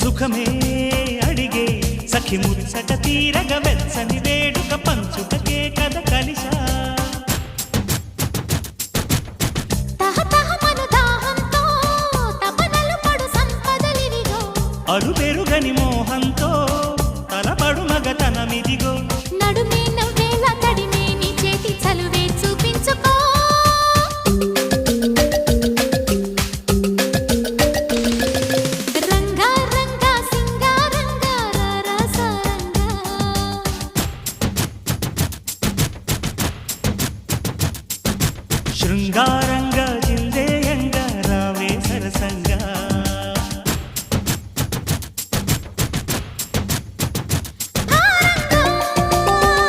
సుఖమే అడిగే సఖి ముచ్చట తీరగ వెచ్చని వేడుక పంచుటకే కథ కలిశా. అరుపెరుగని మోహం ಶೃಂಗಾರ